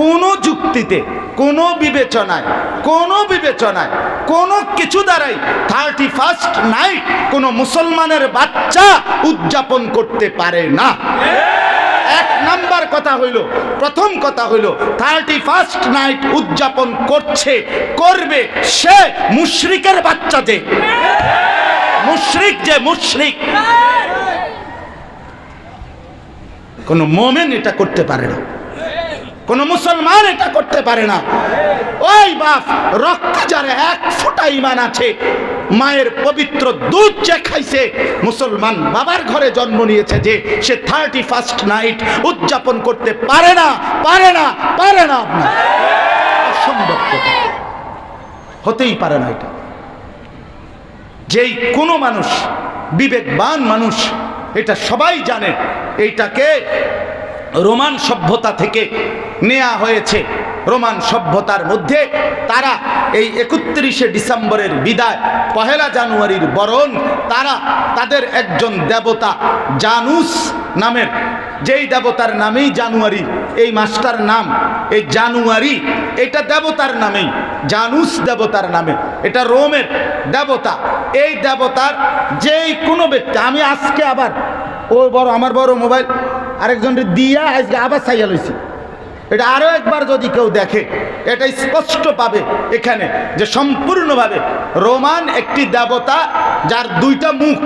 কোনো যুক্তিতে, কোনো বিবেচনায় কোনো বিবেচনায়, কোনো কিছু দ্বারাই থার্টি ফার্স্ট নাইট কোনো মুসলমানের বাচ্চা উদযাপন করতে পারে না। এক নাম্বার কথা হইল, প্রথম কথা হইল থার্টি ফার্স্ট নাইট উদযাপন করছে, করবে সে মুশরিকের বাচ্চা যে। মুশরিক যে মুশরিক। কোন মোমেন এটা করতে পারে না। কোন মুসলমান এটা করতে পারে না। ওই বাপ রক্ত যারে এক ফোঁটা ইমান আছে, মায়ের পবিত্র দুধ যে খাইছে, মুসলমান বাবার ঘরে জন্ম নিয়েছে যে সে থার্টি ফার্স্ট নাইট উদযাপন করতে পারে না পারে না পারে না আপনার। অসম্ভব হতেই পারে না এটা। যেই কোনো মানুষ, বিবেকবান মানুষ, এটা সবাই জানে, এইটাকে রোমান সভ্যতা থেকে নেওয়া হয়েছে। রোমান সভ্যতার মধ্যে তারা এই একত্রিশে ডিসেম্বরের বিদায়, পহেলা জানুয়ারির বরণ, তারা তাদের একজন দেবতা জানুস নামের, যেই দেবতার নামেই জানুয়ারি, এই মাসটার নাম, এই জানুয়ারি, এটা দেবতার নামেই, জানুস দেবতার নামে, এটা রোমের দেবতা। এই দেবতার যেই কোনো ব্যক্তি, আমি আজকে আবার, ও বড়, আমার বড় মোবাইল আরেকজনের দিয়া আজকে আবার সাইয়া লইছি। এটা আরও একবার যদি কেউ দেখে, এটা স্পষ্ট পাবে এখানে যে সম্পূর্ণভাবে রোমান একটি দেবতা যার দুইটা মুখ,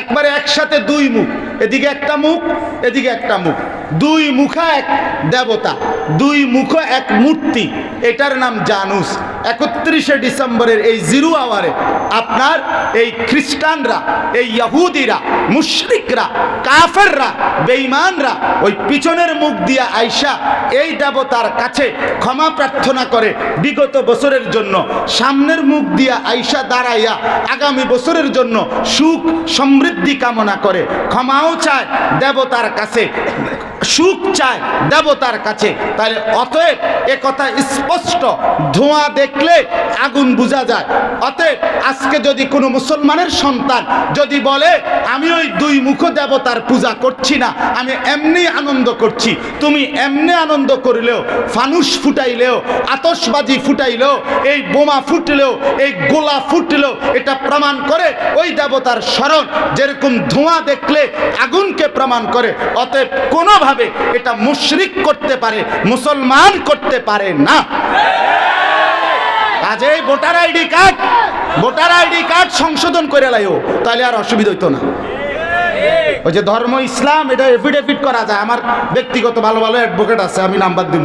একবারে একসাথে দুই মুখ, এদিকে একটা মুখ, এদিকে একটা মুখ। দুই মুখা এক দেবতা, দুই মুখ এক মূর্তি, এটার নাম জানুস। একত্রিশে ডিসেম্বরের এই জিরো আওয়ারে আপনার এই খ্রিস্টানরা, এই ইয়াহুদিরা, মুশরিকরা, কাফেররা, বেঈমানরা ওই পিছনের মুখ দিয়া আইসা এই দেবতার কাছে ক্ষমা প্রার্থনা করে বিগত বছরের জন্য, সামনের মুখ দিয়া আইসা দাঁড়াইয়া আগামী বছরের জন্য সুখ সমৃদ্ধি কামনা করে, ক্ষমাও চায় দেবতার কাছে, সুখ চায় দেবতার কাছে। তাহলে অতএব এ কথা স্পষ্ট, ধোঁয়া দেখলে আগুন বোঝা যায়। অতএব আজকে যদি কোনো মুসলমানের সন্তান যদি বলে, আমি ওই দুই মুখ দেবতার পূজা করছি না, আমি এমনি আনন্দ করছি, তুমি এমনি আনন্দ করলেও, ফানুস ফুটাইলেও আতসবাজি ফুটাইলেও, এই বোমা ফুটলেও, এই গোলা ফুটলেও, এটা প্রমাণ করে ওই দেবতার স্মরণ। যেরকম ধোঁয়া দেখলে আগুনকে প্রমাণ করে, অতএব কোনোভাবে এটা মুশরিক করতে পারে, মুসলমান করতে পারে না। কাজেই voter ID card, voter ID card সংশোধন করে লাইও, তাহলে আর অসুবিধা হইতো না। ওই যে ধর্ম ইসলাম, এটা এফিডেভিট করা যায়। আমার ব্যক্তিগত ভালো ভালো অ্যাডভোকেট আছে, আমি নাম্বার দিব